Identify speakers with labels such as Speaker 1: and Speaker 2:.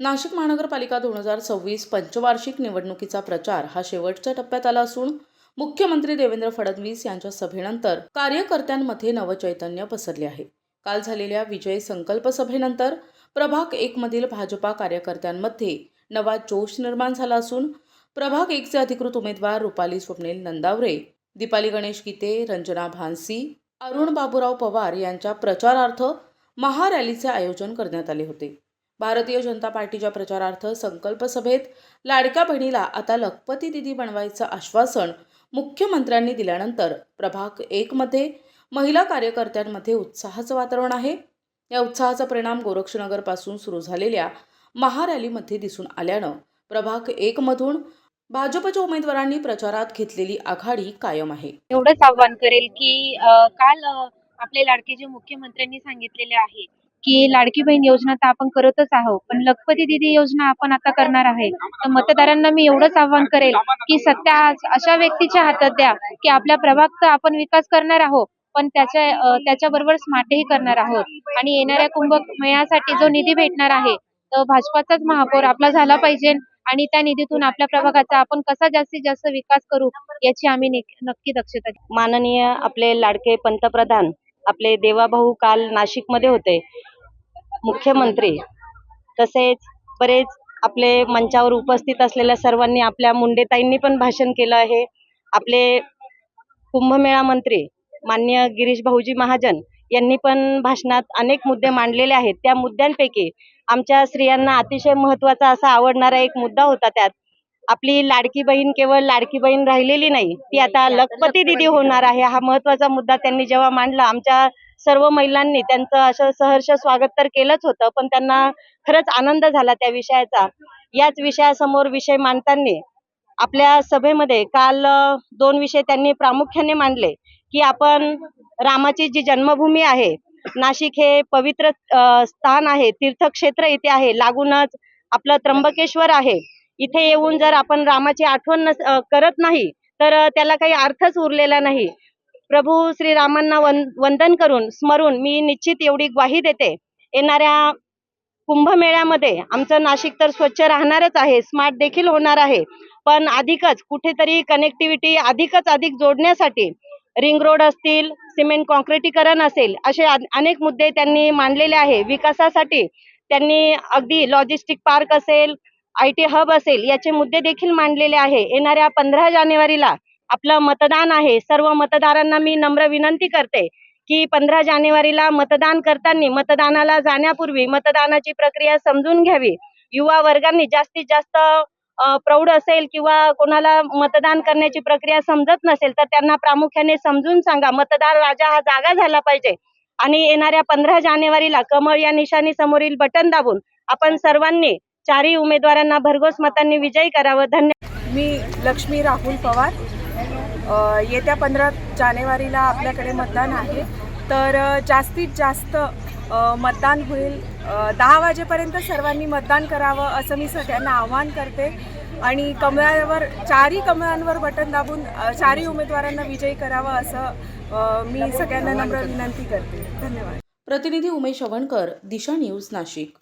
Speaker 1: नाशिक महानगरपालिका दोन हजार सव्वीस पंचवार्षिक निवडणुकीचा प्रचार हा शेवटच्या टप्प्यात आला असून मुख्यमंत्री देवेंद्र फडणवीस यांच्या सभेनंतर कार्यकर्त्यांमध्ये नवचैतन्य पसरले आहे. काल झालेल्या विजय संकल्प सभेनंतर प्रभाग एक मधील भाजपा कार्यकर्त्यांमध्ये नवा जोश निर्माण झाला असून प्रभाग एकचे अधिकृत उमेदवार रुपाली स्वप्नील नंदावरे दीपाली गणेश गीते रंजना भानसी अरुण बाबूराव पवार यांच्या प्रचारार्थ महारॅलीचे आयोजन करण्यात आले होते. भारतीय जनता पार्टीच्या प्रचारार्थ संकल्प सभेत लाडक्या बहिणीला आता लखपती दिदी बनवायचं आश्वासन मुख्यमंत्र्यांनी दिल्यानंतर प्रभाग एकमध्ये महिला कार्यकर्त्यांमध्ये उत्साहाचं वातावरण आहे. या उत्साहाचा परिणाम गोरक्षनगरपासून सुरू झालेल्या महारॅलीमध्ये दिसून आल्यानं प्रभाग एकमधून भाजपच्या उमेदवारांनी प्रचारात घेतलेली आघाडी कायम आहे.
Speaker 2: एवढंच आव्हान करेल की काल आपले लाडके जे मुख्यमंत्र्यांनी सांगितलेले आहे की लाडकी बहीण योजना तर आपण करतच आहोत पण लखपती दिदी योजना आपण आता करणार आहे. तर मतदारांना मी एवढंच आव्हान करेल की सत्ता आज अशा व्यक्तीच्या हातात द्या की आपल्या प्रभागचा आपण विकास करणार आहोत पण त्याच्या त्याच्याबरोबर स्मार्टही करणार आहोत. आणि येणाऱ्या कुंभमेळ्यासाठी जो निधी भेटणार आहे तर भाजपाचाच महापौर आपला झाला पाहिजे आणि त्या निधीतून आपल्या प्रभागाचा आपण कसा जास्तीत जास्त विकास करू याची आम्ही नक्की दक्षता
Speaker 3: माननीय आपले लाडके पंतप्रधान आपले देवाभाऊ काल नाशिकमध्ये होते. मुख्यमंत्री. तसेच बरेच आपले मंचावर उपस्थित असलेल्या सर्वांनी आपल्या मुंडेताईंनी पण भाषण केलं आहे. आपले कुंभमेळा मंत्री मान्य गिरीश भाऊजी महाजन यांनी पण भाषणात अनेक मुद्दे मांडलेले आहेत. त्या मुद्द्यांपैकी आमच्या स्त्रियांना अतिशय महत्त्वाचा असा आवडणारा एक मुद्दा होता त्यात आपली लाडकी बहीण केवळ लाडकी बहीण राहिलेली नाही ती आता लखपती दिदी होणार आहे. हा महत्त्वाचा मुद्दा त्यांनी जेव्हा मांडला आमच्या सर्व महिलांनी त्यांचं असं सहर्ष स्वागत तर केलंच होतं पण त्यांना खरंच आनंद झाला त्या विषयाचा. याच विषयासमोर विषय मांडताना आपल्या सभेमध्ये काल दोन विषय त्यांनी प्रामुख्याने मांडले की आपण रामाची जी जन्मभूमी आहे नाशिक हे पवित्र स्थान आहे तीर्थक्षेत्र इथे आहे लागूनच आपलं त्र्यंबकेश्वर आहे. इथे येऊन जर आपण रामाची आठवण नस करत नाही तर त्याला काही अर्थच उरलेला नाही. प्रभू श्रीरामांना वन वंदन करून स्मरून मी निश्चित एवढी ग्वाही देते. येणाऱ्या कुंभमेळ्यामध्ये आमचं नाशिक तर स्वच्छ राहणारच आहे स्मार्ट देखील होणार आहे. पण अधिकच कुठेतरी कनेक्टिव्हिटी अधिकच अधिक जोडण्यासाठी रिंग रोड असतील सिमेंट कॉन्क्रिटीकरण असेल असे अनेक मुद्दे त्यांनी मांडलेले आहे. विकासासाठी त्यांनी अगदी लॉजिस्टिक पार्क असेल आय टी हब असेल याचे मुद्दे देखील मांडलेले आहे. येणाऱ्या पंधरा जानेवारीला आपलं मतदान आहे. सर्व मतदारांना मी नम्र विनंती करते की पंधरा जानेवारीला मतदान करताना मतदानाला जाण्यापूर्वी मतदानाची प्रक्रिया समजून घ्यावी. युवा वर्गांनी जास्तीत जास्त प्रौढ असेल किंवा कोणाला मतदान करण्याची प्रक्रिया समजत नसेल तर त्यांना प्रामुख्याने समजून सांगा. मतदार राजा हा जागा झाला पाहिजे. आणि येणाऱ्या पंधरा जानेवारीला कमळ या निशाणी समोरील बटन दाबून आपण सर्वांनी चारही उमेदवारांना भरघोस मतांनी विजयी करावं. धन्यवाद
Speaker 4: मी लक्ष्मी राहुल पवार. येत्या पंधरा जानेवारीला आपल्याकडे मतदान आहे. तर जास्तीत जास्त मतदान होईल. दहा वाजेपर्यंत सर्वांनी मतदान करावं असं मी सगळ्यांना आवाहन करते. आणि कमळावर चारही कमळांवर बटन दाबून चारही उमेदवारांना विजयी करावं असं मी सगळ्यांना नम्र विनंती करते. धन्यवाद.
Speaker 1: प्रतिनिधी उमेश अवणकर दिशा न्यूज नाशिक.